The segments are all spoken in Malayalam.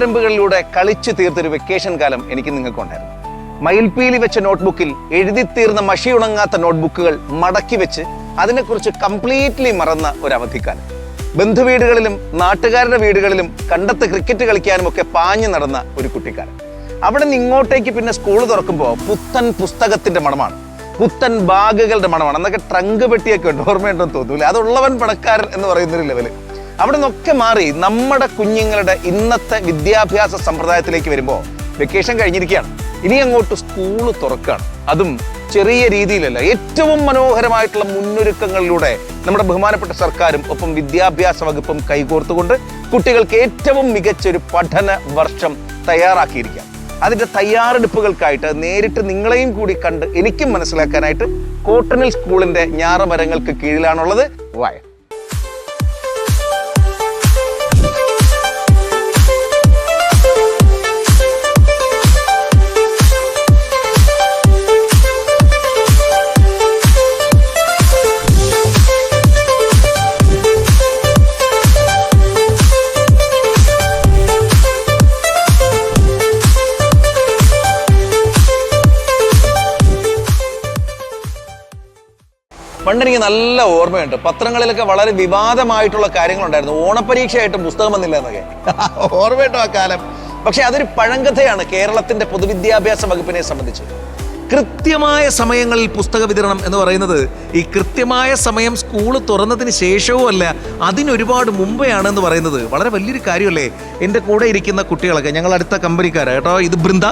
പാടവരമ്പുകളിലൂടെ കളിച്ചു തീർത്തൊരു വെക്കേഷൻ കാലം എനിക്ക് നിങ്ങൾക്കുണ്ടായിരുന്നു. മയിൽപീലി വെച്ച നോട്ട്ബുക്കിൽ എഴുതി തീർന്ന മഷി ഉണങ്ങാത്ത നോട്ട്ബുക്കുകൾ മടക്കി വെച്ച് അതിനെക്കുറിച്ച് കംപ്ലീറ്റ്ലി മറന്ന ഒരു അവധിക്കാലം ബന്ധുവീടുകളിലും നാട്ടുകാരുടെ വീടുകളിലും കണ്ടത്ത് ക്രിക്കറ്റ് കളിക്കാനും ഒക്കെ പാഞ്ഞു നടന്ന ഒരു കുട്ടിക്കാലം. അവിടെ നിന്ന് ഇങ്ങോട്ടേക്ക് പിന്നെ സ്കൂൾ തുറക്കുമ്പോൾ പുത്തൻ പുസ്തകത്തിന്റെ മണമാണ്. പുത്തൻ ബാഗുകളുടെ മണമാണ്. എന്നൊക്കെ ട്രങ്ക് പെട്ടിയൊക്കെ ഉണ്ട്. ഓർമ്മയുണ്ടെന്ന് തോന്നൂല. അതുള്ളവൻ പണക്കാരൻ എന്ന് പറയുന്നൊരു ലെവൽ അവിടെ നിന്നൊക്കെ മാറി നമ്മുടെ കുഞ്ഞുങ്ങളുടെ ഇന്നത്തെ വിദ്യാഭ്യാസ സമ്പ്രദായത്തിലേക്ക് വരുമ്പോൾ വെക്കേഷൻ കഴിഞ്ഞിരിക്കുകയാണ്. ഇനി അങ്ങോട്ട് സ്കൂൾ തുറക്കുകയാണ്. അതും ചെറിയ രീതിയിലല്ല ഏറ്റവും മനോഹരമായിട്ടുള്ള മുന്നൊരുക്കങ്ങളിലൂടെ നമ്മുടെ ബഹുമാനപ്പെട്ട സർക്കാരും ഒപ്പം വിദ്യാഭ്യാസ വകുപ്പും കൈകോർത്തുകൊണ്ട് കുട്ടികൾക്ക് ഏറ്റവും മികച്ച ഒരു പഠന വർഷം തയ്യാറാക്കിയിരിക്കാം അതിന്റെ തയ്യാറെടുപ്പുകൾക്കായിട്ട് നേരിട്ട് നിങ്ങളെയും കൂടി കണ്ട് എനിക്കും മനസ്സിലാക്കാനായിട്ട് കോട്ടണിൽ സ്കൂളിന്റെ ഞാറമരങ്ങൾക്ക് കീഴിലാണുള്ളത്. വായ പണ്ടെനിക്ക് നല്ല ഓർമ്മയുണ്ട്. പത്രങ്ങളിലൊക്കെ വളരെ വിവാദമായിട്ടുള്ള കാര്യങ്ങളുണ്ടായിരുന്നു. ഓണപരീക്ഷയായിട്ടും പുസ്തകം വന്നില്ല എന്നൊക്കെ ഓർമ്മയുണ്ടോ ആ കാലം? പക്ഷെ അതൊരു പഴങ്കഥയാണ് കേരളത്തിന്റെ പൊതുവിദ്യാഭ്യാസ വകുപ്പിനെ സംബന്ധിച്ച്. കൃത്യമായ സമയങ്ങളിൽ പുസ്തക വിതരണം എന്ന് പറയുന്നത് ഈ കൃത്യമായ സമയം സ്കൂൾ തുറന്നതിന് ശേഷവും അല്ല അതിനൊരുപാട് മുമ്പെയാണ് എന്ന് പറയുന്നത്. വളരെ വലിയൊരു കാര്യമല്ലേ? എന്റെ കൂടെ ഇരിക്കുന്ന കുട്ടികളൊക്കെ ഞങ്ങൾ അടുത്ത കമ്പനിക്കാരാണ് കേട്ടോ ഇത് ബൃന്ദ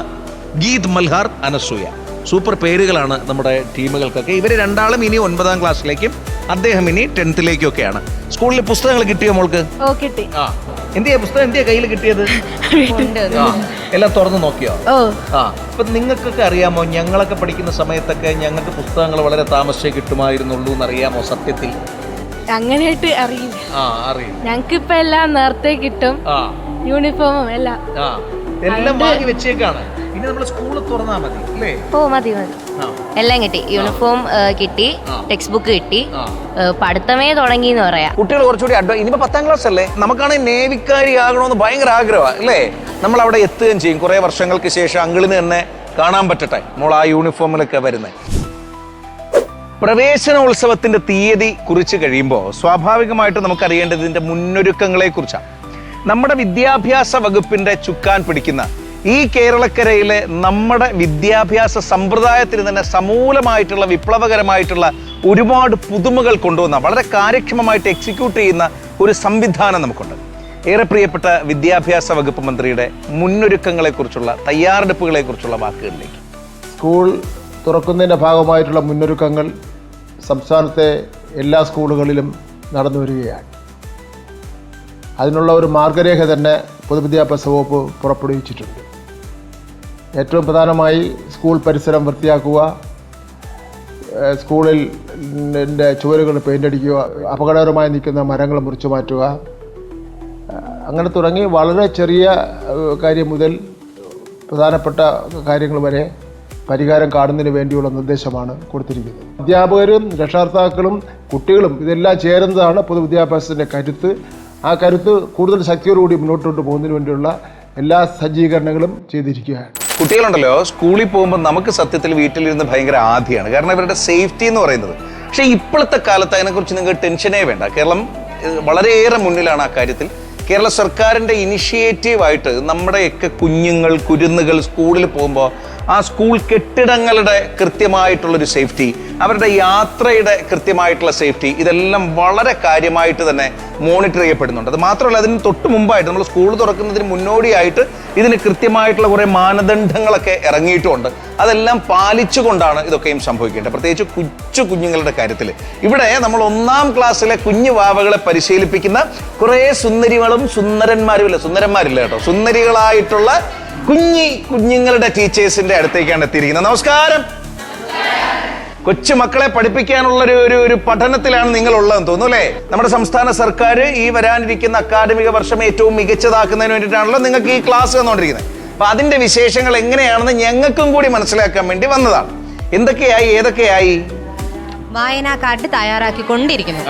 ഗീത് മൽഹാർ അനസൂയ. സൂപ്പർ പേരുകളാണ് നമ്മുടെ ടീമുകൾക്കൊക്കെ. ഇവർ രണ്ടാളും ഇനി ഒൻപതാം ക്ലാസ്സിലേക്കും അദ്ദേഹം ഇനി ടെൻത്തിലേക്കും ഒക്കെയാണ് സ്കൂളിൽ പുസ്തകങ്ങൾ കിട്ടിയോ മോൾക്ക്? കിട്ടി. ആ. എന്തിയാ പുസ്തകം എന്തിയാ കയ്യിൽ കിട്ടിയത്? ആ. എല്ലാം തുറന്നു നോക്കിയോ? ഓ. ആ. ഇപ്പൊ നിങ്ങൾക്കൊക്കെ അറിയാമോ ഞങ്ങളൊക്കെ പഠിക്കുന്ന സമയത്തൊക്കെ ഞങ്ങൾക്ക് പുസ്തകങ്ങൾ വളരെ താമസിച്ചേ കിട്ടുമായിരുന്നുള്ളൂ എന്നറിയാമോ സത്യത്തിൽ? അങ്ങനെയായിട്ട് അറിയില്ല. ആ അറിയും ഞങ്ങക്ക് ഇപ്പൊ എല്ലാം നേരത്തെ കിട്ടും. ആ. യൂണിഫോമും എല്ലാം. ആ. എല്ലാം വാങ്ങി വെച്ചേക്കാണ്. ഇനി നമ്മൾ സ്കൂൾ തുറന്നാ മതി അല്ലേ? ഓ മതി മതി. എല്ലാം കിട്ടി. യൂണിഫോം കിട്ടി. ടെക്സ്റ്റ് ബുക്ക് കിട്ടി. പഠിത്തമേ തുടങ്ങി എന്ന് പറയാം. കുട്ടികൾ കുറച്ചുകൂടി ഇനിയിപ്പോ പത്താം ക്ലാസ് അല്ലേ? നമുക്കാണെങ്കിൽ നേവിക്കാരി ആകണമെന്ന് ഭയങ്കര ആഗ്രഹമാണ് അല്ലേ? നമ്മൾ അവിടെ എത്തുകയും ചെയ്യും. കുറെ വർഷങ്ങൾക്ക് ശേഷം അങ്കിളിന് തന്നെ കാണാൻ പറ്റട്ടെ. നമ്മൾ ആ യൂണിഫോമിലൊക്കെ വരുന്നത് പ്രവേശനോത്സവത്തിന്റെ തീയതി കുറിച്ച് കഴിയുമ്പോൾ സ്വാഭാവികമായിട്ട് നമുക്ക് അറിയേണ്ടത് ഇതിന്റെ മുന്നൊരുക്കങ്ങളെ കുറിച്ചാണ് നമ്മുടെ വിദ്യാഭ്യാസ വകുപ്പിന്റെ ചുക്കാൻ പിടിക്കുന്ന ഈ കേരളക്കരയിലെ നമ്മുടെ വിദ്യാഭ്യാസ സമ്പ്രദായത്തിന് തന്നെ സമൂലമായിട്ടുള്ള വിപ്ലവകരമായിട്ടുള്ള ഒരുപാട് പുതുമകൾ കൊണ്ടുവന്ന വളരെ കാര്യക്ഷമമായിട്ട് എക്സിക്യൂട്ട് ചെയ്യുന്ന ഒരു സംവിധാനം നമുക്കുണ്ട്. ഏറെ പ്രിയപ്പെട്ട വിദ്യാഭ്യാസ വകുപ്പ് മന്ത്രിയുടെ മുന്നൊരുക്കങ്ങളെക്കുറിച്ചുള്ള തയ്യാറെടുപ്പുകളെക്കുറിച്ചുള്ള വാക്കുകളിലേക്ക്. സ്കൂൾ തുറക്കുന്നതിന്റെ ഭാഗമായിട്ടുള്ള മുന്നൊരുക്കങ്ങൾ സംസ്ഥാനത്തെ എല്ലാ സ്കൂളുകളിലും നടന്നു വരികയാണ്. അതിനുള്ള ഒരു മാർഗരേഖ തന്നെ പൊതുവിദ്യാഭ്യാസ വകുപ്പ് പുറപ്പെടുവിച്ചിട്ടുണ്ട്. ഏറ്റവും പ്രധാനമായി സ്കൂൾ പരിസരം വൃത്തിയാക്കുക സ്കൂളിൽ ചുവരുകൾ പെയിന്റ് അടിക്കുക അപകടകരമായി നിൽക്കുന്ന മരങ്ങൾ മുറിച്ചു മാറ്റുക. അങ്ങനെ തുടങ്ങി വളരെ ചെറിയ കാര്യം മുതൽ പ്രധാനപ്പെട്ട കാര്യങ്ങൾ വരെ പരിഹാരം കാണുന്നതിന് വേണ്ടിയുള്ള നിർദ്ദേശമാണ് കൊടുത്തിരിക്കുന്നത്. അധ്യാപകരും രക്ഷകർത്താക്കളും കുട്ടികളും ഇതെല്ലാം ചേരുന്നതാണ് പൊതുവിദ്യാഭ്യാസത്തിന്റെ കരുത്ത്. ആ കരുത്ത് കൂടുതൽ ശക്തിയോടുകൂടി മുന്നോട്ടോട്ട് പോകുന്നതിന് വേണ്ടിയുള്ള എല്ലാ സജ്ജീകരണങ്ങളും ചെയ്തിരിക്കുകയാണ്. കുട്ടികളുണ്ടല്ലോ സ്കൂളിൽ പോകുമ്പോൾ നമുക്ക് സത്യത്തിൽ വീട്ടിലിരുന്ന് ഭയങ്കര ആദ്യമാണ് കാരണം ഇവരുടെ സേഫ്റ്റി എന്ന് പറയുന്നത്. പക്ഷെ ഇപ്പോഴത്തെ കാലത്ത് അതിനെക്കുറിച്ച് നിങ്ങൾക്ക് ടെൻഷനേ വേണ്ട. കേരളം വളരെയേറെ മുന്നിലാണ് ആ കാര്യത്തിൽ. കേരള സർക്കാരിന്റെ ഇനിഷ്യേറ്റീവായിട്ട് നമ്മുടെയൊക്കെ കുഞ്ഞുങ്ങൾ കുരുന്നുകൾ സ്കൂളിൽ പോകുമ്പോൾ ആ സ്കൂൾ കെട്ടിടങ്ങളുടെ കൃത്യമായിട്ടുള്ളൊരു സേഫ്റ്റി അവരുടെ യാത്രയുടെ കൃത്യമായിട്ടുള്ള സേഫ്റ്റി ഇതെല്ലാം വളരെ കാര്യമായിട്ട് തന്നെ മോണിറ്റർ ചെയ്യപ്പെടുന്നുണ്ട്. അത് മാത്രമല്ല അതിന് തൊട്ട് മുമ്പായിട്ട് നമ്മൾ സ്കൂൾ തുറക്കുന്നതിന് മുന്നോടിയായിട്ട് ഇതിന് കൃത്യമായിട്ടുള്ള കുറേ മാനദണ്ഡങ്ങളൊക്കെ ഇറങ്ങിയിട്ടുമുണ്ട് അതെല്ലാം പാലിച്ചുകൊണ്ടാണ് ഇതൊക്കെയും സംഭവിക്കേണ്ടത്. പ്രത്യേകിച്ച് കൊച്ചു കുഞ്ഞുങ്ങളുടെ കാര്യത്തിൽ ഇവിടെ നമ്മൾ ഒന്നാം ക്ലാസ്സിലെ കുഞ്ഞു വാവകളെ പരിശീലിപ്പിക്കുന്ന കുറേ സുന്ദരികളും സുന്ദരന്മാരും ഇല്ല സുന്ദരന്മാരില്ല കേട്ടോ. സുന്ദരികളായിട്ടുള്ള കുഞ്ഞി കുഞ്ഞുങ്ങളുടെ ടീച്ചേഴ്സിന്റെ അടുത്തേക്കാണ് എത്തിയിരിക്കുന്നത്. നമസ്കാരം. കൊച്ചു മക്കളെ പഠിപ്പിക്കാനുള്ള ഒരു ഒരു ഒരു പഠനത്തിലാണ് നിങ്ങൾ ഉള്ളതെന്ന് തോന്നുന്നു അല്ലേ? നമ്മുടെ സംസ്ഥാന സർക്കാർ ഈ വരാനിരിക്കുന്ന അക്കാദമിക വർഷം ഏറ്റവും മികച്ചതാക്കുന്നതിന് വേണ്ടിയിട്ടാണല്ലോ നിങ്ങൾക്ക് ഈ ക്ലാസ് വന്നുകൊണ്ടിരിക്കുന്നത് അപ്പൊ അതിന്റെ വിശേഷങ്ങൾ എങ്ങനെയാണെന്ന് ഞങ്ങൾക്കും കൂടി മനസ്സിലാക്കാൻ വേണ്ടി വന്നതാണ്. എന്തൊക്കെയായി? ഏതൊക്കെയായി? വായനാ കാർഡ് തയ്യാറാക്കിക്കൊണ്ടിരിക്കുന്നു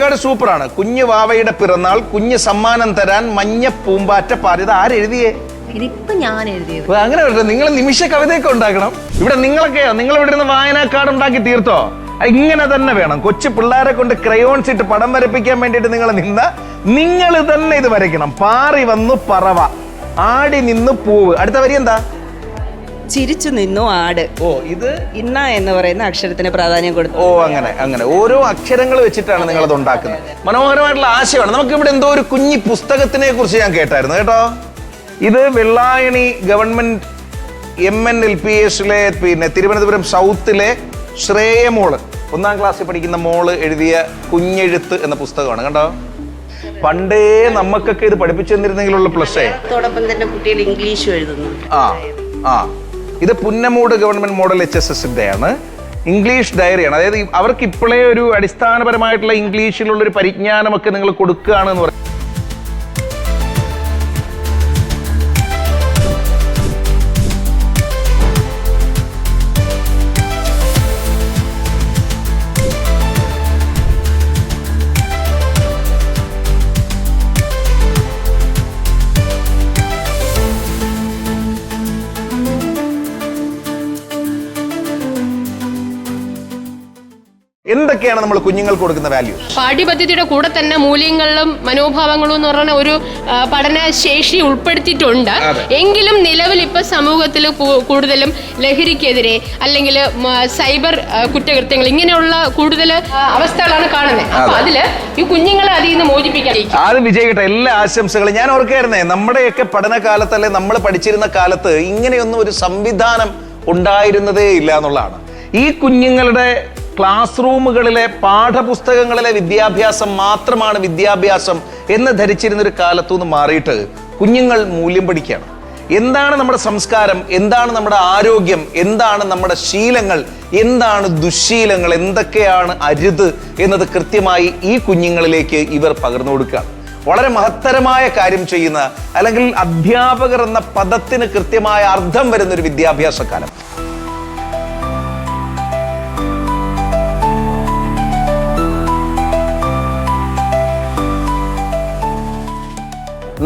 കാർഡ് സൂപ്പറാണ്. കുഞ്ഞു വാവയുടെ പിറന്നാൾ കുഞ്ഞ് സമ്മാനം തരാൻ മഞ്ഞ പൂമ്പാറ്റ പാരിത ആരെഴുതിയേ? ഇതിപ്പോ ഞാൻ എഴുതിയത്. അങ്ങനെ പറ്റില്ല നിങ്ങൾ നിമിഷ കവിതയൊക്കെ ഉണ്ടാക്കണം. ഇവിടെ നിങ്ങളൊക്കെയോ? നിങ്ങൾ ഇവിടെ ഇരുന്ന് വായനക്കാട് ഉണ്ടാക്കി തീർത്തോ? ഇങ്ങനെ തന്നെ വേണം. കൊച്ചു പിള്ളേരെ കൊണ്ട് ക്രയോൺസ് ഇട്ട് പടം വരപ്പിക്കാൻ വേണ്ടിയിട്ട് നിങ്ങൾ നിന്ന നിങ്ങൾ തന്നെ ഇത് വരയ്ക്കണം. പാറി വന്നു പറവ. ആടി നിന്നു പൂവ്. അടുത്ത വരി എന്താ? ചിരിച്ചു നിന്നു ആട്. ഓ ഇത്? ഇന്ന എന്ന് പറയുന്ന അക്ഷരത്തിന് പ്രാധാന്യം കൊടുത്തു. ഓ അങ്ങനെ അങ്ങനെ. ഓരോ അക്ഷരങ്ങൾ വെച്ചിട്ടാണ് നിങ്ങൾ അത് ഉണ്ടാക്കുന്നത്. മനോഹരമായിട്ടുള്ള ആശയമാണ്. നമുക്ക് ഇവിടെ എന്തോ ഒരു കുഞ്ഞി പുസ്തകത്തിനെ കുറിച്ച് ഞാൻ കേട്ടായിരുന്നു. കേട്ടോ? ഇത് Vellayani government M N L P എസിലെ പിന്നെ തിരുവനന്തപുരം സൗത്തിലെ ശ്രേയ മോൾ. ഒന്നാം ക്ലാസ്സിൽ പഠിക്കുന്ന മോൾ എഴുതിയ കുഞ്ഞെഴുത്ത് എന്ന പുസ്തകമാണ്. കണ്ടോ? പണ്ടേ നമുക്കൊക്കെ ഇത് പഠിപ്പിച്ചു തന്നിരുന്നെങ്കിലുള്ള പ്ലസ്സേ അതോടൊപ്പം തന്നെ കുട്ടികൾ ഇംഗ്ലീഷും എഴുതുന്നു. ആ ആ. ഇത് Punnamoodu government model H S എസിന്റെ ആണ് ഇംഗ്ലീഷ് ഡയറിയാണ്. അതായത് അവർക്ക് ഇപ്പോഴേ ഒരു അടിസ്ഥാനപരമായിട്ടുള്ള ഇംഗ്ലീഷിലുള്ള ഒരു പരിജ്ഞാനമൊക്കെ നിങ്ങൾ കൊടുക്കുകയാണെന്ന് പറയും എന്തൊക്കെയാണ് നമ്മൾ കുഞ്ഞുങ്ങൾക്ക് കൊടുക്കുന്ന വാല്യൂ പാഠ്യപദ്ധതിയുടെ കൂടെ തന്നെ മൂല്യങ്ങളിലും മനോഭാവങ്ങളും എന്ന് പറഞ്ഞ ഒരു പഠനശേഷി പഠന ശേഷി ഉൾപ്പെടുത്തിയിട്ടുണ്ട് എങ്കിലും നിലവിൽ ഇപ്പൊ സമൂഹത്തിൽ കൂടുതലും ലഹരിക്കെതിരെ അല്ലെങ്കിൽ സൈബർ കുറ്റകൃത്യങ്ങൾ ഇങ്ങനെയുള്ള കൂടുതൽ അവസ്ഥകളാണ് കാണുന്നത് അപ്പൊ അതിൽ ഈ കുഞ്ഞുങ്ങളെ അതിൽ നിന്ന് മോചിപ്പിക്കാൻ ആദ്യം വിജയിക്കട്ടെ എല്ലാ ആശംസകളും ഞാൻ ഓർക്കായിരുന്നേ നമ്മുടെയൊക്കെ പഠനകാലത്ത് അല്ലെ നമ്മൾ പഠിച്ചിരുന്ന കാലത്ത് ഇങ്ങനെയൊന്നും ഒരു സംവിധാനം ഉണ്ടായിരുന്നതേ ഇല്ല എന്നുള്ളതാണ്. ഈ കുഞ്ഞുങ്ങളുടെ ക്ലാസ് റൂമുകളിലെ പാഠപുസ്തകങ്ങളിലെ വിദ്യാഭ്യാസം മാത്രമാണ് വിദ്യാഭ്യാസം എന്ന് ധരിച്ചിരുന്നൊരു കാലത്തു നിന്ന് മാറിയിട്ട് കുഞ്ഞുങ്ങൾ മൂല്യം പഠിക്കുകയാണ്. എന്താണ് നമ്മുടെ സംസ്കാരം? എന്താണ് നമ്മുടെ ആരോഗ്യം? എന്താണ് നമ്മുടെ ശീലങ്ങൾ? എന്താണ് ദുശീലങ്ങൾ? എന്തൊക്കെയാണ് അരുത് എന്നത് കൃത്യമായി ഈ കുഞ്ഞുങ്ങളിലേക്ക് ഇവർ പകർന്നു കൊടുക്കുകയാണ്. വളരെ മഹത്തരമായ കാര്യം ചെയ്യുന്ന അല്ലെങ്കിൽ അധ്യാപകർ എന്ന പദത്തിന് കൃത്യമായ അർത്ഥം വരുന്ന ഒരു വിദ്യാഭ്യാസ കാലം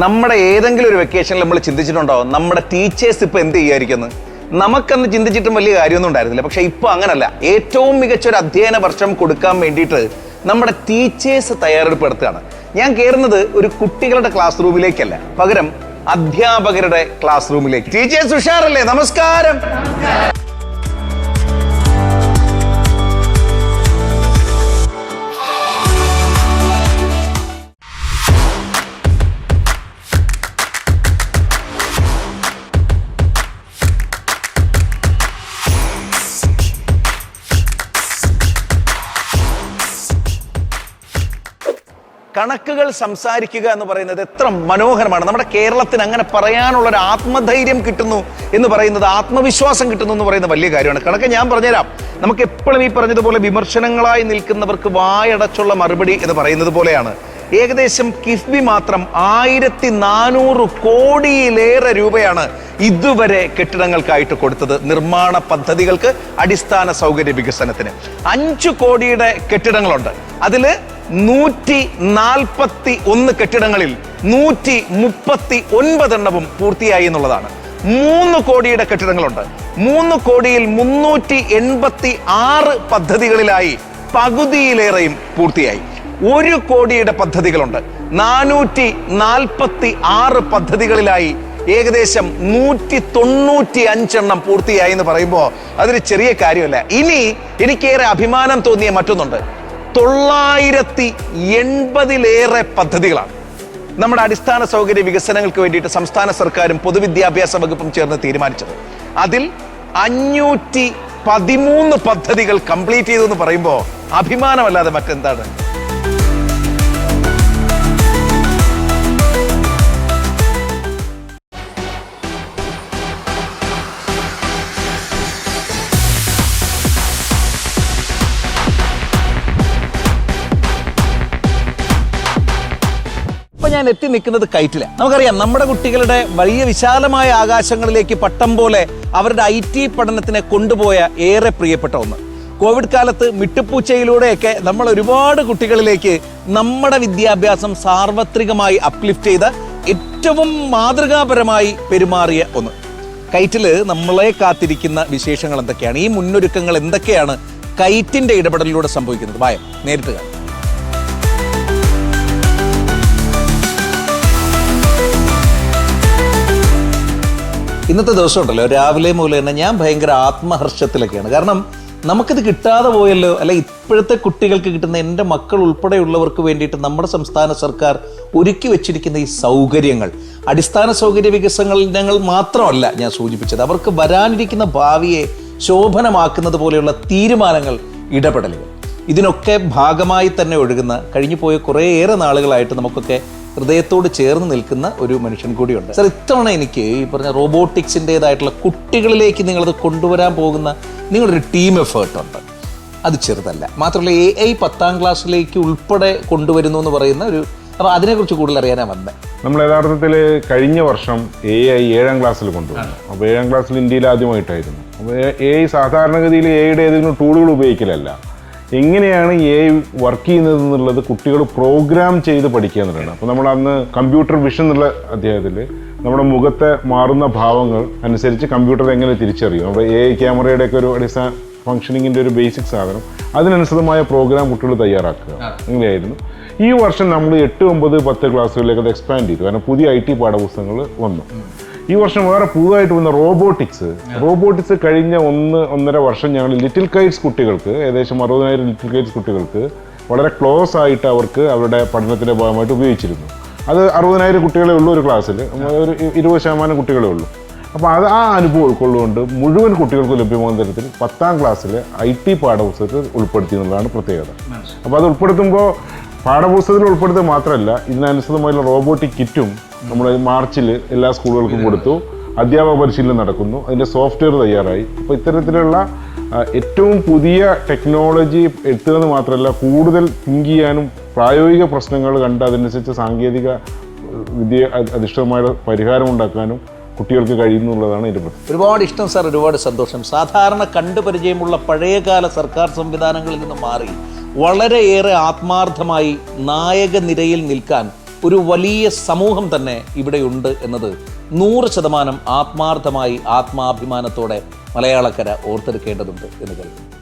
നമ്മുടെ ഏതെങ്കിലും ഒരു വെക്കേഷനിൽ നമ്മൾ ചിന്തിച്ചിട്ടുണ്ടോ നമ്മുടെ ടീച്ചേഴ്സ് ഇപ്പോൾ എന്ത് ചെയ്യായിരിക്കുന്നു നമുക്കന്ന് ചിന്തിച്ചിട്ടും വലിയ കാര്യമൊന്നും ഉണ്ടായിരുന്നില്ല. പക്ഷേ ഇപ്പോൾ അങ്ങനല്ല. ഏറ്റവും മികച്ച ഒരു അധ്യയന വർഷം കൊടുക്കാൻ വേണ്ടിയിട്ട് നമ്മുടെ ടീച്ചേഴ്സ് തയ്യാറെടുപ്പ് എടുത്താണ് ഞാൻ കയറുന്നത് ഒരു കുട്ടികളുടെ ക്ലാസ് റൂമിലേക്കല്ല പകരം അധ്യാപകരുടെ ക്ലാസ് റൂമിലേക്ക് ടീച്ചേഴ്സ് ഉഷാറല്ലേ? നമസ്കാരം. കണക്കുകൾ സംസാരിക്കുക എന്ന് പറയുന്നത് എത്ര മനോഹരമാണ്. നമ്മുടെ കേരളത്തിന് അങ്ങനെ പറയാനുള്ള ഒരു ആത്മധൈര്യം കിട്ടുന്നു എന്ന് പറയുന്നത് ആത്മവിശ്വാസം കിട്ടുന്നു എന്ന് പറയുന്ന വലിയ കാര്യമാണ്. കണക്ക് ഞാൻ പറഞ്ഞുതരാം. നമുക്ക് എപ്പോഴും ഈ പറഞ്ഞതുപോലെ വിമർശനങ്ങളായി നിൽക്കുന്നവർക്ക് വായടച്ചുള്ള മറുപടി എന്ന് പറയുന്നത് പോലെയാണ്. ഏകദേശം കിഫ്ബി മാത്രം ആയിരത്തി നാനൂറ് കോടിയിലേറെ രൂപയാണ് ഇതുവരെ കെട്ടിടങ്ങൾക്കായിട്ട് കൊടുത്തത് നിർമ്മാണ പദ്ധതികൾക്ക് അടിസ്ഥാന സൗകര്യ വികസനത്തിന്. അഞ്ചു കോടിയുടെ കെട്ടിടങ്ങളുണ്ട്. അതിൽ നൂറ്റി നാൽപ്പത്തി ഒന്ന് കെട്ടിടങ്ങളിൽ നൂറ്റി മുപ്പത്തി ഒൻപതെണ്ണവും പൂർത്തിയായി എന്നുള്ളതാണ്. മൂന്ന് കോടിയുടെ കെട്ടിടങ്ങളുണ്ട്. മൂന്ന് കോടിയിൽ മുന്നൂറ്റി എൺപത്തി ആറ് പദ്ധതികളിലായി പകുതിയിലേറെയും പൂർത്തിയായി. ഒരു കോടിയുടെ പദ്ധതികളുണ്ട്. നാനൂറ്റി നാൽപ്പത്തി ആറ് പദ്ധതികളിലായി ഏകദേശം നൂറ്റി തൊണ്ണൂറ്റി അഞ്ചെണ്ണം പൂർത്തിയായി എന്ന് പറയുമ്പോൾ അതൊരു ചെറിയ കാര്യമല്ല. ഇനി എനിക്കേറെ അഭിമാനം തോന്നിയ മറ്റൊന്നുണ്ട്. തൊള്ളായിരത്തി എൺപതിലേറെ പദ്ധതികളാണ്. നമ്മുടെ അടിസ്ഥാന സൗകര്യ വികസനങ്ങൾക്ക് വേണ്ടിയിട്ട് സംസ്ഥാന സർക്കാരും പൊതുവിദ്യാഭ്യാസ വകുപ്പും ചേർന്ന് തീരുമാനിച്ചത്. അതിൽ അഞ്ഞൂറ്റി പതിമൂന്ന് പദ്ധതികൾ കംപ്ലീറ്റ് ചെയ്തു എന്ന് പറയുമ്പോൾ അഭിമാനമല്ലാതെ മറ്റെന്താണ്? ഞാൻ എത്തി നിൽക്കുന്നത് കയറ്റില്ല നമുക്കറിയാം നമ്മുടെ കുട്ടികളുടെ വലിയ വിശാലമായ ആകാശങ്ങളിലേക്ക് പട്ടം പോലെ അവരുടെ ഐ ടി പഠനത്തിനെ കൊണ്ടുപോയ ഏറെ പ്രിയപ്പെട്ട ഒന്ന്. കോവിഡ് കാലത്ത് മിട്ടുപൂച്ചയിലൂടെയൊക്കെ നമ്മൾ ഒരുപാട് കുട്ടികളിലേക്ക് നമ്മുടെ വിദ്യാഭ്യാസം സാർവത്രികമായി അപ്ലിഫ്റ്റ് ചെയ്ത ഏറ്റവും മാതൃകാപരമായി പെരുമാറിയ ഒന്ന്. കൈറ്റിൽ നമ്മളെ കാത്തിരിക്കുന്ന വിശേഷങ്ങൾ എന്തൊക്കെയാണ്? ഈ മുന്നൊരുക്കങ്ങൾ എന്തൊക്കെയാണ്? കൈറ്റിന്റെ ഇടപെടലിലൂടെ സംഭവിക്കുന്നത്. വായം നേരിട്ട് കാണാം. ഇന്നത്തെ ദിവസം ഉണ്ടല്ലോ രാവിലെ മുതൽ തന്നെ ഞാൻ ഭയങ്കര ആത്മഹർഷത്തിലൊക്കെയാണ്. കാരണം നമുക്കിത് കിട്ടാതെ പോയല്ലോ അല്ലെ ഇപ്പോഴത്തെ കുട്ടികൾക്ക് കിട്ടുന്ന എന്റെ മക്കൾ ഉൾപ്പെടെയുള്ളവർക്ക് വേണ്ടിയിട്ട് നമ്മുടെ സംസ്ഥാന സർക്കാർ ഒരുക്കി വെച്ചിരിക്കുന്ന ഈ സൗകര്യങ്ങൾ. അടിസ്ഥാന സൗകര്യ വികസനങ്ങൾ മാത്രമല്ല ഞാൻ സൂചിപ്പിച്ചത്. അവർക്ക് വരാനിരിക്കുന്ന ഭാവിയെ ശോഭനമാക്കുന്നത് പോലെയുള്ള തീരുമാനങ്ങൾ ഇടപെടലുകൾ. ഇതിനൊക്കെ ഭാഗമായി തന്നെ ഒഴുകുന്ന കഴിഞ്ഞു പോയ കുറേയേറെ നാളുകളായിട്ട് നമുക്കൊക്കെ ഹൃദയത്തോട് ചേർന്ന് നിൽക്കുന്ന ഒരു മനുഷ്യൻ കൂടിയുണ്ട്. സാർ ഇത്തവണ എനിക്ക് ഈ പറഞ്ഞ റോബോട്ടിക്സിന്റെതായിട്ടുള്ള കുട്ടികളിലേക്ക് നിങ്ങളത് കൊണ്ടുവരാൻ പോകുന്ന നിങ്ങളൊരു ടീം എഫേർട്ട് ഉണ്ട്. അത് ചെറുതല്ല. മാത്രമല്ല എ ഐ പത്താം ക്ലാസ്സിലേക്ക് ഉൾപ്പെടെ കൊണ്ടുവരുന്നു എന്ന് പറയുന്ന ഒരു അപ്പോൾ അതിനെക്കുറിച്ച് കൂടുതൽ അറിയാനാണ് വന്നത് നമ്മൾ യഥാർത്ഥത്തിൽ കഴിഞ്ഞ വർഷം എ ഐ ഏഴാം ക്ലാസ്സിൽ കൊണ്ടുവന്നു. അപ്പോൾ ഏഴാം ക്ലാസ്സിൽ ഇന്ത്യയിൽ ആദ്യമായിട്ടായിരുന്നു. അപ്പോൾ എ ഐ സാധാരണഗതിയിൽ എ ഐയുടെ ഏതെങ്കിലും ടൂളുകൾ ഉപയോഗിക്കലല്ല. എങ്ങനെയാണ് എ ഐ വർക്ക് ചെയ്യുന്നത് എന്നുള്ളത് കുട്ടികൾ പ്രോഗ്രാം ചെയ്ത് പഠിക്കുക എന്നുള്ളതാണ്. അപ്പോൾ നമ്മൾ അന്ന് കമ്പ്യൂട്ടർ വിഷൻ എന്നുള്ള അധ്യായത്തിൽ നമ്മുടെ മുഖത്തെ മാറുന്ന ഭാവങ്ങൾ അനുസരിച്ച് കമ്പ്യൂട്ടർ എങ്ങനെ തിരിച്ചറിയും. നമ്മുടെ എ ഐ ക്യാമറയുടെ ഒക്കെ ഒരു അടിസ്ഥാന ഫംഗ്ഷനിങ്ങിന്റെ ഒരു ബേസിക് സാധനം. അതിനനുസൃതമായ പ്രോഗ്രാം കുട്ടികൾ തയ്യാറാക്കുക. അങ്ങനെയായിരുന്നു. ഈ വർഷം നമ്മൾ എട്ട് ഒമ്പത് പത്ത് ക്ലാസ്സുകളിലേക്ക് അത് എക്സ്പാൻഡ് ചെയ്തു. കാരണം പുതിയ ഐ ടി പാഠപുസ്തകങ്ങൾ വന്നു. ഈ വർഷം വേറെ പുതുതായിട്ട് വന്ന റോബോട്ടിക്സ്. റോബോട്ടിക്സ് കഴിഞ്ഞ ഒന്ന് ഒന്നര വർഷം ഞങ്ങൾ ലിറ്റിൽ കൈറ്റ്സ് കുട്ടികൾക്ക് ഏകദേശം അറുപതിനായിരം ലിറ്റിൽ കൈറ്റ്സ് കുട്ടികൾക്ക് വളരെ ക്ലോസ് ആയിട്ട് അവർക്ക് അവരുടെ പഠനത്തിന്റെ ഭാഗമായിട്ട് ഉപയോഗിച്ചിരുന്നു. അത് അറുപതിനായിരം കുട്ടികളെ ഉള്ളൂ ഒരു ക്ലാസ്സിൽ. ഒരു ഇരുപത് ശതമാനം കുട്ടികളെ ഉള്ളൂ. അപ്പോൾ അത് ആ അനുഭവം ഉൾക്കൊള്ളുകൊണ്ട് മുഴുവൻ കുട്ടികൾക്കും ലഭ്യമാകുന്ന തരത്തിൽ പത്താം ക്ലാസ്സിൽ ഐ ടി പാഠപുസ്തകത്തിൽ ഉൾപ്പെടുത്തി എന്നുള്ളതാണ് പ്രത്യേകത. അപ്പോൾ അത് ഉൾപ്പെടുത്തുമ്പോൾ പാഠപുസ്തകത്തിൽ ഉൾപ്പെടുത്തുക മാത്രമല്ല ഇതിനനുസൃതമായുള്ള റോബോട്ടിക് കിറ്റും നമ്മൾ മാർച്ചിൽ എല്ലാ സ്കൂളുകൾക്കും കൊടുത്തു. അധ്യാപക പരിശീലനം നടക്കുന്നു. അതിന്റെ സോഫ്റ്റ്വെയർ തയ്യാറായി. അപ്പോൾ ഇത്തരത്തിലുള്ള ഏറ്റവും പുതിയ ടെക്നോളജി എത്തുക എന്ന് മാത്രമല്ല കൂടുതൽ തിങ്ക് ചെയ്യാനും പ്രായോഗിക പ്രശ്നങ്ങൾ കണ്ട് അതനുസരിച്ച് സാങ്കേതിക വിദ്യ അധിഷ്ഠിതമായ പരിഹാരം ഉണ്ടാക്കാനും കുട്ടികൾക്ക് കഴിയുന്നുള്ളതാണ് ഇതിന്റെ പ്രശ്നം ഒരുപാട് ഇഷ്ടം സാർ ഒരുപാട് സന്തോഷം. സാധാരണ കണ്ടുപരിചയമുള്ള പഴയകാല സർക്കാർ സംവിധാനങ്ങളിൽ നിന്ന് മാറി വളരെയേറെ ആത്മാർത്ഥമായി നായക നിരയിൽ നിൽക്കാൻ ഒരു വലിയ സമൂഹം തന്നെ ഇവിടെയുണ്ട് എന്നത് നൂറ് ശതമാനം ആത്മാർത്ഥമായി ആത്മാഭിമാനത്തോടെ മലയാളക്കര ഓർത്തെടുക്കേണ്ടതുണ്ട് എന്ന് കരുതുന്നു.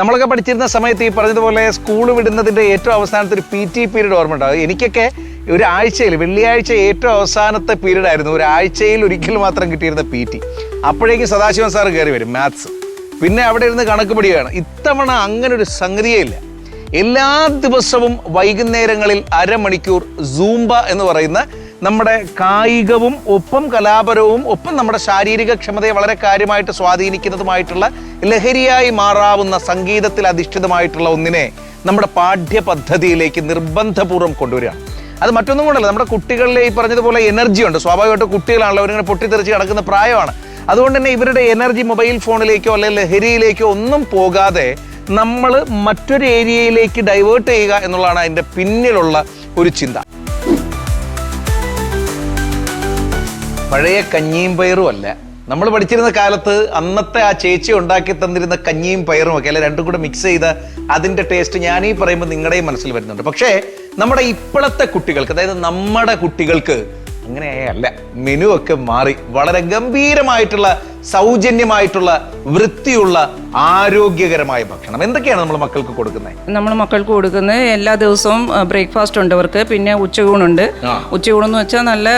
നമ്മളൊക്കെ പഠിച്ചിരുന്ന സമയത്ത് ഈ പറഞ്ഞതുപോലെ സ്കൂൾ വിടുന്നതിന്റെ ഏറ്റവും അവസാനത്തെ ഒരു പി ടി പീരീഡ് ഓർമ്മ ഉണ്ടാകും എനിക്കൊക്കെ ഒരു ആഴ്ചയിൽ വെള്ളിയാഴ്ച ഏറ്റവും അവസാനത്തെ പീരീഡ് ആയിരുന്നു. ഒരു ആഴ്ചയിൽ ഒരിക്കൽ മാത്രം കിട്ടിയിരുന്ന പി ടി അപ്പോഴേക്കും സദാശിവൻ സാർ കയറി വരും മാത്സ് പിന്നെ അവിടെ ഇരുന്ന് കണക്ക് പിടിയാണ് ഇത്തവണ അങ്ങനെ ഒരു സംഗതിയേ ഇല്ല. എല്ലാ ദിവസവും വൈകുന്നേരങ്ങളിൽ അരമണിക്കൂർ സൂംബ എന്ന് പറയുന്ന നമ്മുടെ കായികവും ഒപ്പം കലാപരവും ഒപ്പം നമ്മുടെ ശാരീരിക ക്ഷമതയെ വളരെ കാര്യമായിട്ട് സ്വാധീനിക്കുന്നതുമായിട്ടുള്ള ലഹരിയായി മാറാവുന്ന സംഗീതത്തിൽ അധിഷ്ഠിതമായിട്ടുള്ള ഒന്നിനെ നമ്മുടെ പാഠ്യപദ്ധതിയിലേക്ക് നിർബന്ധപൂർവം കൊണ്ടുവരികയാണ് അത് മറ്റൊന്നും കൊണ്ടല്ല നമ്മുടെ കുട്ടികളിലെ ഈ പറഞ്ഞതുപോലെ എനർജി ഉണ്ട്. സ്വാഭാവികമായിട്ടും കുട്ടികളാണല്ലോ അവരിങ്ങനെ പൊട്ടിത്തെറിച്ച് കിടക്കുന്ന പ്രായമാണ്. അതുകൊണ്ട് തന്നെ ഇവരുടെ എനർജി മൊബൈൽ ഫോണിലേക്കോ അല്ലെങ്കിൽ ലഹരിയിലേക്കോ ഒന്നും പോകാതെ നമ്മൾ മറ്റൊരു ഏരിയയിലേക്ക് ഡൈവേർട്ട് ചെയ്യുക എന്നുള്ളതാണ് അതിന്റെ പിന്നിലുള്ള ഒരു ചിന്ത. പഴയ കഞ്ഞിയും പയറും അല്ല. നമ്മൾ പഠിച്ചിരുന്ന കാലത്ത് അന്നത്തെ ആ ചേച്ചി ഉണ്ടാക്കി തന്നിരുന്ന കഞ്ഞിയും പയറും ഒക്കെ അല്ലെ രണ്ടും കൂടെ മിക്സ് ചെയ്ത അതിന്റെ ടേസ്റ്റ് ഞാൻ ഈ പറയുമ്പോൾ നിങ്ങളുടെയും മനസ്സിൽ വരുന്നുണ്ട്. പക്ഷേ നമ്മുടെ ഇപ്പോഴത്തെ കുട്ടികൾക്ക് അതായത് നമ്മുടെ കുട്ടികൾക്ക് അങ്ങനെ അല്ല മെനു ഒക്കെ മാറി. വളരെ ഗംഭീരമായിട്ടുള്ള സൗജന്യമായിട്ടുള്ള വൃത്തിയുള്ള ആരോഗ്യകരമായ ഭക്ഷണം. എന്തൊക്കെയാണ് നമ്മൾ മക്കൾക്ക് കൊടുക്കുന്നത്? നമ്മൾ മക്കൾക്ക് കൊടുക്കുന്നത് എല്ലാ ദിവസവും ബ്രേക്ക്ഫാസ്റ്റ് ഉണ്ട് അവർക്ക് പിന്നെ ഉച്ചയൂണുണ്ട്. ഉച്ചയൂണെന്ന് വെച്ചാൽ നല്ല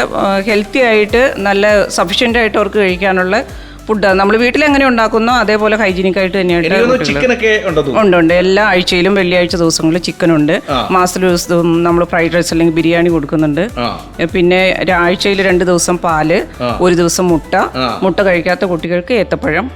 ഹെൽത്തി ആയിട്ട് നല്ല സഫിഷ്യന്റ് ആയിട്ട് അവർക്ക് കഴിക്കാനുള്ള ഫുഡാണ് നമ്മൾ വീട്ടിൽ എങ്ങനെ ഉണ്ടാക്കുന്നോ അതേപോലെ ഹൈജീനിക് ആയിട്ട് ചിക്കനൊക്കെ ഉണ്ടോ? ഉണ്ട് ഉണ്ട്. എല്ലാ ആഴ്ചയിലും വെള്ളിയാഴ്ച ദിവസങ്ങളിൽ ചിക്കൻ ഉണ്ട്. മാസത്തിൽ ദിവസം നമ്മൾ ഫ്രൈഡ് റൈസ് അല്ലെങ്കിൽ ബിരിയാണി കൊടുക്കുന്നുണ്ട്. പിന്നെ ആഴ്ചയിൽ രണ്ട് ദിവസം പാൽ ഒരു ദിവസം മുട്ട. മുട്ട കഴിക്കാത്ത കുട്ടികൾക്ക് ഏത്തപ്പഴം.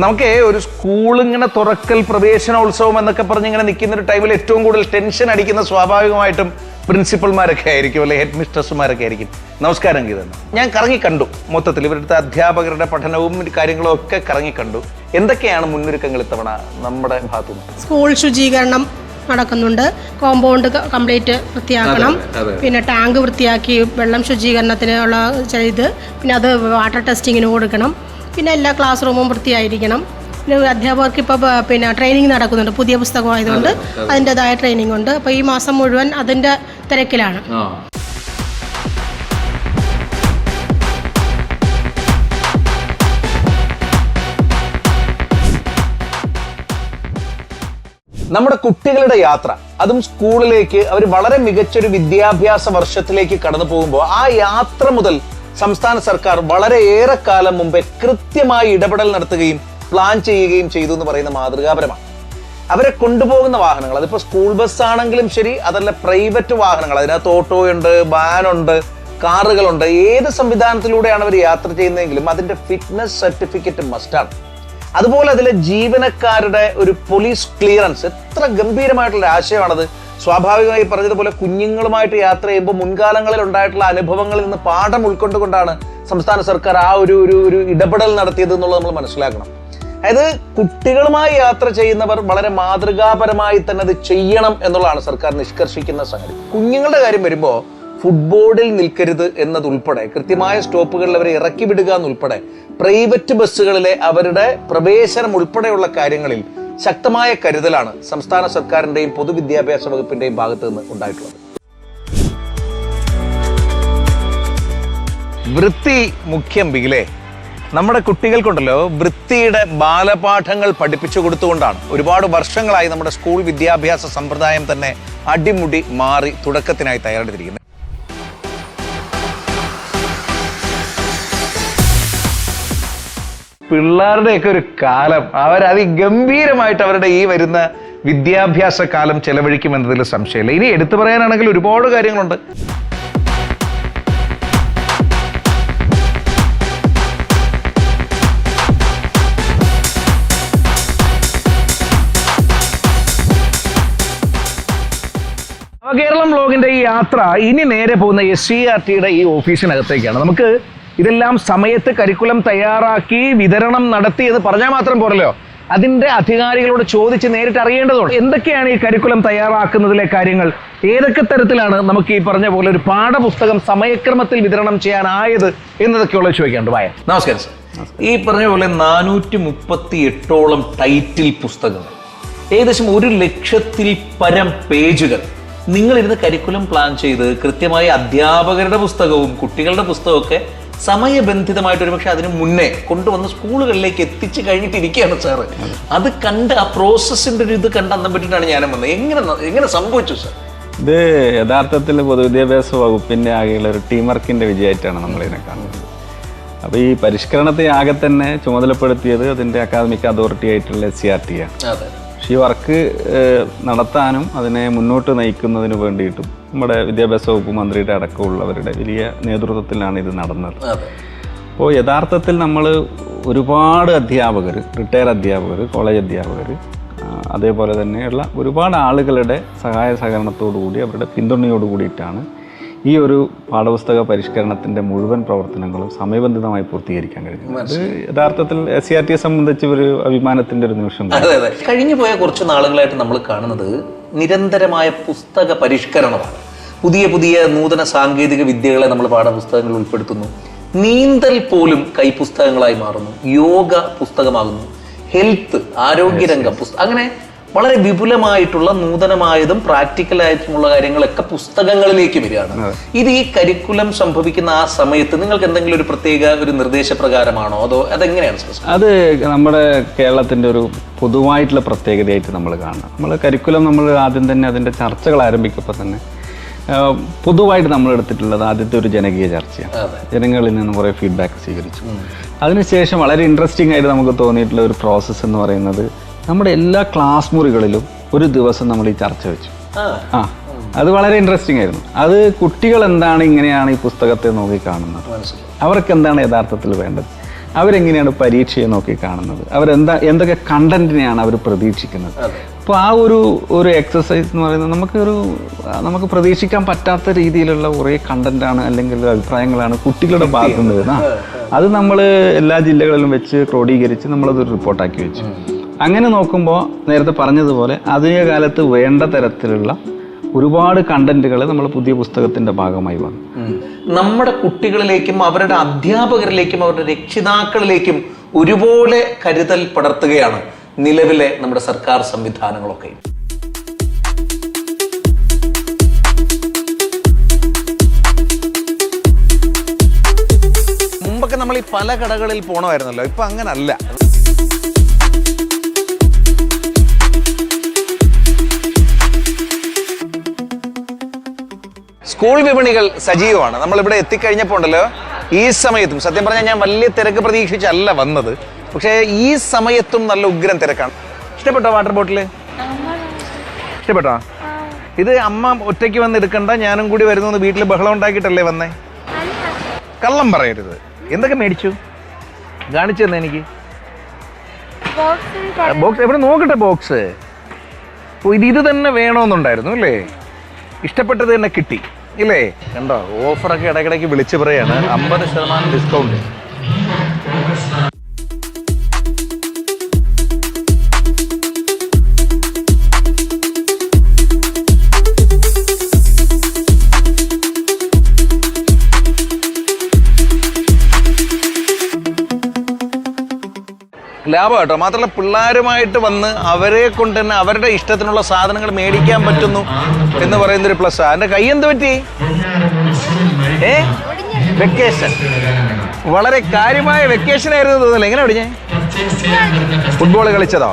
നമുക്ക് ഒരു സ്കൂൾ ഇങ്ങനെ തുറക്കൽ പ്രവേശനോത്സവം എന്നൊക്കെ പറഞ്ഞ് ഇങ്ങനെ നിൽക്കുന്ന ഒരു ടൈമിൽ ഏറ്റവും കൂടുതൽ ടെൻഷൻ അടിക്കുന്ന സ്വാഭാവികമായിട്ടും പ്രിൻസിപ്പൽമാരൊക്കെ ആയിരിക്കും അല്ലെ ഹെഡ് മിസ്റ്റേഴ്സുമാരൊക്കെ ആയിരിക്കും. നമസ്കാരം ഗീത. ഞാൻ കറങ്ങി കണ്ടു. മൊത്തത്തിൽ ഇവരുടെ അധ്യാപകരുടെ പഠനവും കാര്യങ്ങളും ഒക്കെ കറങ്ങി കണ്ടു. എന്തൊക്കെയാണ് മുന്നൊരുക്കങ്ങൾ ഇത്തവണ നമ്മുടെ ഭാഗത്തുനിന്ന്? സ്കൂൾ ശുചീകരണം നടക്കുന്നുണ്ട്. കോമ്പൗണ്ട് കംപ്ലീറ്റ് വൃത്തിയാക്കണം. പിന്നെ ടാങ്ക് വൃത്തിയാക്കി വെള്ളം ശുചീകരണത്തിനുള്ള ചെയ്ത് പിന്നെ അത് വാട്ടർ ടെസ്റ്റിങ്ങിന് കൊടുക്കണം. പിന്നെ എല്ലാ ക്ലാസ് റൂമും വൃത്തിയായിരിക്കണം. പിന്നെ അധ്യാപകർക്ക് ഇപ്പോൾ പിന്നെ ട്രെയിനിങ് നടക്കുന്നുണ്ട്. പുതിയ പുസ്തകമായതുകൊണ്ട് അതിന്റെതായ ട്രെയിനിങ് ഉണ്ട്. അപ്പോൾ ഈ മാസം മുഴുവൻ അതിന്റെ തിരക്കിലാണ്. നമ്മുടെ കുട്ടികളുടെ യാത്ര അതും സ്കൂളിലേക്ക് അവർ വളരെ മികച്ചൊരു വിദ്യാഭ്യാസ വർഷത്തിലേക്ക് കടന്നു പോകുമ്പോൾ ആ യാത്ര മുതൽ സംസ്ഥാന സർക്കാർ വളരെയേറെ കാലം മുമ്പേ കൃത്യമായി ഇടപെടൽ നടത്തുകയും പ്ലാൻ ചെയ്യുകയും ചെയ്തു എന്ന് പറയുന്ന മാതൃകാപരമാണ്. അവരെ കൊണ്ടുപോകുന്ന വാഹനങ്ങൾ അതിപ്പോൾ സ്കൂൾ ബസ് ആണെങ്കിലും ശരി അതല്ല പ്രൈവറ്റ് വാഹനങ്ങൾ. അതിനകത്ത് ഓട്ടോയുണ്ട് വാനുണ്ട് കാറുകളുണ്ട്. ഏത് സംവിധാനത്തിലൂടെയാണ് അവർ യാത്ര ചെയ്യുന്നതെങ്കിലും അതിന്റെ ഫിറ്റ്നസ് സർട്ടിഫിക്കറ്റ് മസ്റ്റാണ് അതുപോലെ അതിലെ ജീവനക്കാരുടെ ഒരു പോലീസ് ക്ലിയറൻസ് എത്ര ഗംഭീരമായിട്ടുള്ള ആശയമാണത്. സ്വാഭാവികമായി പറഞ്ഞതുപോലെ കുഞ്ഞുങ്ങളുമായിട്ട് യാത്ര ചെയ്യുമ്പോൾ മുൻകാലങ്ങളിൽ ഉണ്ടായിട്ടുള്ള അനുഭവങ്ങളിൽ നിന്ന് പാഠം ഉൾക്കൊണ്ടുകൊണ്ടാണ് സംസ്ഥാന സർക്കാർ ആ ഒരു ഒരു ഒരു ഇടപെടൽ നടത്തിയത് എന്നുള്ളത് നമ്മൾ മനസ്സിലാക്കണം. അതായത് കുട്ടികളുമായി യാത്ര ചെയ്യുന്നവർ വളരെ മാതൃകാപരമായി തന്നെ അത് ചെയ്യണം എന്നുള്ളതാണ് സർക്കാർ നിഷ്കർഷിക്കുന്ന സംഗതി. കുഞ്ഞുങ്ങളുടെ കാര്യം വരുമ്പോൾ ഫുട്ബോർഡിൽ നിൽക്കരുത് എന്നതുൾപ്പെടെ കൃത്യമായ സ്റ്റോപ്പുകളിൽ അവരെ ഇറക്കി വിടുക എന്നുൾപ്പെടെ പ്രൈവറ്റ് ബസ്സുകളിലെ അവരുടെ പ്രവേശനം ഉൾപ്പെടെയുള്ള കാര്യങ്ങളിൽ ശക്തമായ കരുതലാണ് സംസ്ഥാന സർക്കാരിന്റെയും പൊതുവിദ്യാഭ്യാസ വകുപ്പിന്റെയും ഭാഗത്തു നിന്ന് ഉണ്ടായിട്ടുള്ളത്. വൃത്തി മുഖ്യം ബിഗിലേ നമ്മുടെ കുട്ടികൾക്കുണ്ടല്ലോ വൃത്തിയുടെ ബാലപാഠങ്ങൾ പഠിപ്പിച്ചു കൊടുത്തുകൊണ്ടാണ് ഒരുപാട് വർഷങ്ങളായി നമ്മുടെ സ്കൂൾ വിദ്യാഭ്യാസ സമ്പ്രദായം തന്നെ അടിമുടി മാറി തുടക്കത്തിനായി തയ്യാറെടുത്തിരിക്കുന്നത്. പിള്ളേരുടെയൊക്കെ ഒരു കാലം. അവർ അതിഗംഭീരമായിട്ട് അവരുടെ ഈ വരുന്ന വിദ്യാഭ്യാസ കാലം ചെലവഴിക്കുമെന്നതിൽ സംശയമില്ല. ഇനി എടുത്തു പറയാനാണെങ്കിൽ ഒരുപാട് കാര്യങ്ങളുണ്ട്. കേരളം ബ്ലോഗിന്റെ ഈ യാത്ര ഇനി നേരെ പോകുന്ന എസ് സി ആർ ടിയുടെ ഈ ഓഫീസിനകത്തേക്കാണ്. നമുക്ക് ഇതെല്ലാം സമയത്ത് കരിക്കുലം തയ്യാറാക്കി വിതരണം നടത്തി എന്ന് പറഞ്ഞാൽ മാത്രം പോരല്ലോ. അതിന്റെ അധികാരികളോട് ചോദിച്ച് നേരിട്ട് അറിയേണ്ടതുണ്ട്. എന്തൊക്കെയാണ് ഈ കരിക്കുലം തയ്യാറാക്കുന്നതിലെ കാര്യങ്ങൾ? ഏതൊക്കെ തരത്തിലാണ് നമുക്ക് ഈ പറഞ്ഞ പോലെ ഒരു പാഠപുസ്തകം സമയക്രമത്തിൽ വിതരണം ചെയ്യാനായത് എന്നതൊക്കെയുള്ള ചോദിക്കേണ്ടത് വായ. നമസ്കാരം സർ. ഈ പറഞ്ഞ പോലെ നാനൂറ്റി മുപ്പത്തി എട്ടോളം ടൈറ്റിൽ പുസ്തകങ്ങൾ ഏകദേശം ഒരു ലക്ഷത്തിൽ പരം പേജുകൾ നിങ്ങൾ ഇരുന്ന് കരിക്കുലം പ്ലാൻ ചെയ്ത് കൃത്യമായി അധ്യാപകരുടെ പുസ്തകവും കുട്ടികളുടെ പുസ്തകമൊക്കെ സമയബന്ധിതമായിട്ട് ഒരുപക്ഷെ അതിന് മുന്നേ കൊണ്ടുവന്ന് സ്കൂളുകളിലേക്ക് എത്തിച്ചു കഴിഞ്ഞിട്ടിരിക്കുകയാണ് സാറ്. അത് കണ്ട് ആ പ്രോസസ്സിന്റെ ഒരു ഇത് കണ്ടെന്നാൻ പറ്റിയിട്ടാണ് ഞാനും വന്നത്. എങ്ങനെ എങ്ങനെ സംഭവിച്ചു സാർ? ഇത് യഥാർത്ഥത്തിൽ പൊതുവിദ്യാഭ്യാസ വകുപ്പിന്റെ ആകെയുള്ള ഒരു ടീം വർക്കിന്റെ വിജയമായിട്ടാണ് നമ്മളിതിനെ കാണുന്നത്. അപ്പോൾ ഈ പരിഷ്കരണത്തെ ആകെ തന്നെ ചുമതലപ്പെടുത്തിയത് അതിന്റെ അക്കാദമിക് അതോറിറ്റി ആയിട്ടുള്ള എസ് സി ആർ ടി ആണ്. പക്ഷേ ഈ വർക്ക് നടത്താനും അതിനെ മുന്നോട്ട് നയിക്കുന്നതിന് വേണ്ടിയിട്ടും നമ്മുടെ വിദ്യാഭ്യാസ വകുപ്പ് മന്ത്രിയുടെ അടക്കമുള്ളവരുടെ വലിയ നേതൃത്വത്തിലാണ് ഇത് നടന്നത്. അപ്പോൾ യഥാർത്ഥത്തിൽ നമ്മൾ ഒരുപാട് അധ്യാപകർ റിട്ടയർ അധ്യാപകർ കോളേജ് അധ്യാപകർ അതേപോലെ തന്നെയുള്ള ഒരുപാട് ആളുകളുടെ സഹായ സഹകരണത്തോടു കൂടി അവരുടെ പിന്തുണയോട് കൂടിയിട്ടാണ് ഈ ഒരു പാഠപുസ്തക പരിഷ്കരണത്തിന്റെ മുഴുവൻ പ്രവർത്തനങ്ങളും സമയബന്ധിതമായി പൂർത്തീകരിക്കാൻ കഴിഞ്ഞു. അത് യഥാർത്ഥത്തിൽ എസ് സി ആർ ടിയെ സംബന്ധിച്ച് ഒരു അഭിമാനത്തിന്റെ ഒരു നിമിഷം കഴിഞ്ഞു പോയ കുറച്ച് നാളുകളായിട്ട് നമ്മൾ കാണുന്നത് നിരന്തരമായ പുസ്തക പരിഷ്കരണമാണ്. പുതിയ പുതിയ നൂതന സാങ്കേതിക വിദ്യകളെ നമ്മൾ പാഠപുസ്തകങ്ങളിൽ ഉൾപ്പെടുത്തുന്നു. നീന്തൽ പോലും കൈപുസ്തകങ്ങളായി മാറുന്നു. യോഗ പുസ്തകമാകുന്നു. ഹെൽത്ത് ആരോഗ്യരംഗം പുസ്തകം അങ്ങനെ വളരെ വിപുലമായിട്ടുള്ള നൂതനമായതും പ്രാക്ടിക്കൽ ആയിട്ടുള്ള കാര്യങ്ങളൊക്കെ പുസ്തകങ്ങളിലേക്ക് വരികയാണ്. ഇത് ഈ കരിക്കുലം സംഭവിക്കുന്ന ആ സമയത്ത് നിങ്ങൾക്ക് എന്തെങ്കിലും ഒരു പ്രത്യേക ഒരു നിർദ്ദേശപ്രകാരമാണോ? അതോ അതെങ്ങനെയാണ് അത് നമ്മുടെ കേരളത്തിന്റെ ഒരു പൊതുവായിട്ടുള്ള പ്രത്യേകതയായിട്ട് നമ്മൾ കാണണം. നമ്മൾ കരിക്കുലം നമ്മൾ ആദ്യം തന്നെ അതിന്റെ ചർച്ചകൾ ആരംഭിക്കുമ്പോൾ തന്നെ പൊതുവായിട്ട് നമ്മൾ എടുത്തിട്ടുള്ളത് ആദ്യത്തെ ഒരു ജനകീയ ചർച്ചയാണ്. ജനങ്ങളിൽ നിന്ന് കുറേ ഫീഡ്ബാക്ക് സ്വീകരിച്ചു. അതിനുശേഷം വളരെ ഇൻട്രസ്റ്റിംഗ് ആയിട്ട് നമുക്ക് തോന്നിയിട്ടുള്ള ഒരു പ്രോസസ്സ് എന്ന് പറയുന്നത് നമ്മുടെ എല്ലാ ക്ലാസ് മുറികളിലും ഒരു ദിവസം നമ്മൾ ഈ ചർച്ച വെച്ചു. ആ. അത് വളരെ ഇൻട്രസ്റ്റിംഗ് ആയിരുന്നു. അത് കുട്ടികൾ എന്താണ് ഇങ്ങനെയാണ് ഈ പുസ്തകത്തെ നോക്കി കാണുന്നത്? അവർക്ക് എന്താണ് യഥാർത്ഥത്തിൽ വേണ്ടത്? അവരെങ്ങനെയാണ് പരീക്ഷയെ നോക്കി കാണുന്നത്? അവരെന്താ എന്തൊക്കെ കണ്ടന്റിനെയാണ് അവർ പ്രതീക്ഷിക്കുന്നത്? അപ്പോൾ ആ ഒരു ഒരു എക്സസൈസ് എന്ന് പറയുന്നത് നമുക്കൊരു നമുക്ക് പ്രതീക്ഷിക്കാൻ പറ്റാത്ത രീതിയിലുള്ള കുറേ കണ്ടന്റാണ് അല്ലെങ്കിൽ അഭിപ്രായങ്ങളാണ് കുട്ടികളുടെ ഭാഗത്തുനിന്ന് വരുന്നത്. അത് നമ്മൾ എല്ലാ ജില്ലകളിലും വെച്ച് ക്രോഡീകരിച്ച് നമ്മളത് റിപ്പോർട്ടാക്കി വെച്ചു. അങ്ങനെ നോക്കുമ്പോൾ നേരത്തെ പറഞ്ഞതുപോലെ ആധുനിക കാലത്ത് വേണ്ട തരത്തിലുള്ള ഒരുപാട് കണ്ടന്റുകൾ നമ്മൾ പുതിയ പുസ്തകത്തിന്റെ ഭാഗമായി വന്നു. നമ്മുടെ കുട്ടികളിലേക്കും അവരുടെ അധ്യാപകരിലേക്കും അവരുടെ രക്ഷിതാക്കളിലേക്കും ഒരുപോലെ കരുതൽ പടർത്തുകയാണ് നിലവിലെ നമ്മുടെ സർക്കാർ സംവിധാനങ്ങളൊക്കെ. മുമ്പൊക്കെ നമ്മൾ ഈ പല കടകളിൽ പോണമായിരുന്നല്ലോ. ഇപ്പൊ അങ്ങനല്ല. സ്കൂൾ വിപണികൾ സജീവമാണ്. നമ്മളിവിടെ എത്തിക്കഴിഞ്ഞപ്പോൾ ഉണ്ടല്ലോ ഈ സമയത്തും സത്യം പറഞ്ഞാൽ ഞാൻ വലിയ തിരക്ക് പ്രതീക്ഷിച്ചല്ല വന്നത്. പക്ഷേ ഈ സമയത്തും നല്ല ഉഗ്രം തിരക്കാണ്. ഇഷ്ടപ്പെട്ടോ വാട്ടർ ബോട്ടിൽ ഇഷ്ടപ്പെട്ടോ? ഇത് അമ്മ ഒറ്റയ്ക്ക് വന്ന് എടുക്കണ്ട ഞാനും കൂടി വരുന്നു വീട്ടിൽ ബഹളം ഉണ്ടാക്കിയിട്ടല്ലേ വന്നേ? കള്ളം പറയരുത്. എന്തൊക്കെ മേടിച്ചു? കാണിച്ചു തന്നെ എനിക്ക്. ബോക്സ് എവിടെ? നോക്കട്ടെ ബോക്സ്. ഇത് ഇത് തന്നെ വേണമെന്നുണ്ടായിരുന്നു അല്ലേ? ഇഷ്ടപ്പെട്ടത് തന്നെ കിട്ടി. ഇല്ലേ? കണ്ടോ? ഓഫറൊക്കെ ഇടയ്ക്കിടയ്ക്ക് വിളിച്ചു പറയാണ്. അമ്പത് ശതമാനം ഡിസ്കൗണ്ട് ലാഭം കേട്ടോ മാത്രമല്ല പിള്ളേരുമായിട്ട് വന്ന് അവരെ കൊണ്ട് തന്നെ അവരുടെ ഇഷ്ടത്തിനുള്ള സാധനങ്ങൾ മേടിക്കാൻ പറ്റുന്നു എന്ന് പറയുന്ന ഒരു പ്ലസ് എന്റെ കൈ എന്ത് പറ്റി? ഏ? വെക്കേഷൻ. വളരെ കാര്യമായ വെക്കേഷൻ ആയിരുന്നു തോന്നില്ല എങ്ങനെ ഓടിഞ്ഞേ ഫുട്ബോൾ കളിച്ചതോ?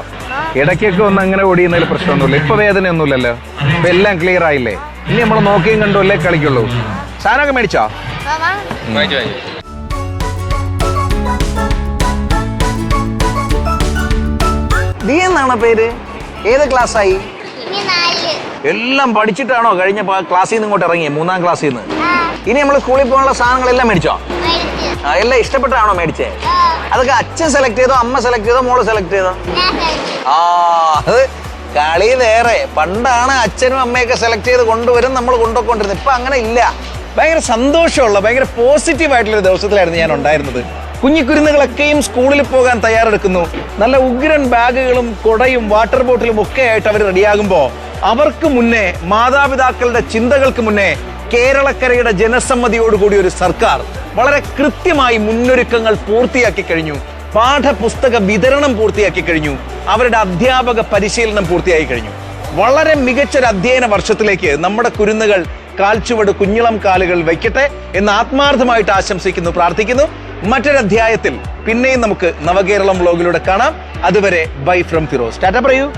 ഇടയ്ക്കൊക്കെ ഒന്ന് അങ്ങനെ ഓടിയുന്നതിൽ പ്രശ്നമൊന്നുമില്ല. ഇപ്പൊ വേദനയൊന്നുമില്ലല്ലോ. ഇപ്പൊ എല്ലാം ക്ലിയർ ആയില്ലേ? ഇനി നമ്മൾ നോക്കിയും കണ്ടുമല്ലേ കളിക്കുള്ളൂ. സാധനമൊക്കെ മേടിച്ചോ. നീ എന്നാണ് പേര്? ഏത് ക്ലാസ്സായി എല്ലാം പഠിച്ചിട്ടാണോ കഴിഞ്ഞ ക്ലാസ്സിൽ നിന്ന് ഇങ്ങോട്ട് ഇറങ്ങിയത് മൂന്നാം ക്ലാസ്സിൽ നിന്ന് ഇനി നമ്മൾ സ്കൂളിൽ പോകാനുള്ള സാധനങ്ങൾ എല്ലാം മേടിച്ചോ. എല്ലാം ഇഷ്ടപ്പെട്ടാണോ മേടിച്ചേ? അതൊക്കെ അച്ഛൻ സെലക്ട് ചെയ്തോ അമ്മ സെലക്ട് ചെയ്തോ മോൾ സെലക്ട് ചെയ്തോ? ആ അത് കളി വേറെ പണ്ടാണ് അച്ഛനും അമ്മയൊക്കെ സെലക്ട് ചെയ്ത് കൊണ്ടുവരും നമ്മൾ കൊണ്ടുപോയിക്കൊണ്ടിരുന്നത്. ഇപ്പൊ അങ്ങനെ ഇല്ല. ഭയങ്കര സന്തോഷമുള്ള ഭയങ്കര പോസിറ്റീവ് ആയിട്ടുള്ള ദിവസത്തിലായിരുന്നു ഞാൻ ഉണ്ടായിരുന്നത്. കുഞ്ഞിക്കുരുന്നുകളൊക്കെയും സ്കൂളിൽ പോകാൻ തയ്യാറെടുക്കുന്നു. നല്ല ഉഗ്രൻ ബാഗുകളും കൊടയും വാട്ടർ ബോട്ടിലും ഒക്കെ ആയിട്ട് അവർ റെഡിയാകുമ്പോൾ അവർക്ക് മുന്നേ മാതാപിതാക്കളുടെ ചിന്തകൾക്ക് മുന്നേ കേരളക്കരയുടെ ജനസമ്മതിയോടുകൂടി ഒരു സർക്കാർ വളരെ കൃത്യമായി മുന്നൊരുക്കങ്ങൾ പൂർത്തിയാക്കി കഴിഞ്ഞു. പാഠപുസ്തക വിതരണം പൂർത്തിയാക്കി കഴിഞ്ഞു. അവരുടെ അധ്യാപക പരിശീലനം പൂർത്തിയാക്കി കഴിഞ്ഞു. വളരെ മികച്ചൊരു അധ്യയന വർഷത്തിലേക്ക് നമ്മുടെ കുരുന്നുകൾ കാൽച്ചുവട് കുഞ്ഞിളം കാലുകൾ വയ്ക്കട്ടെ എന്ന് ആത്മാർത്ഥമായിട്ട് ആശംസിക്കുന്നു പ്രാർത്ഥിക്കുന്നു. മറ്റൊരധ്യായത്തിൽ പിന്നെയും നമുക്ക് നവകേരളം വ്ലോഗിലൂടെ കാണാം. അതുവരെ ബൈ ഫ്രം ഫിറോസ്. ടാറ്റ പറയൂ.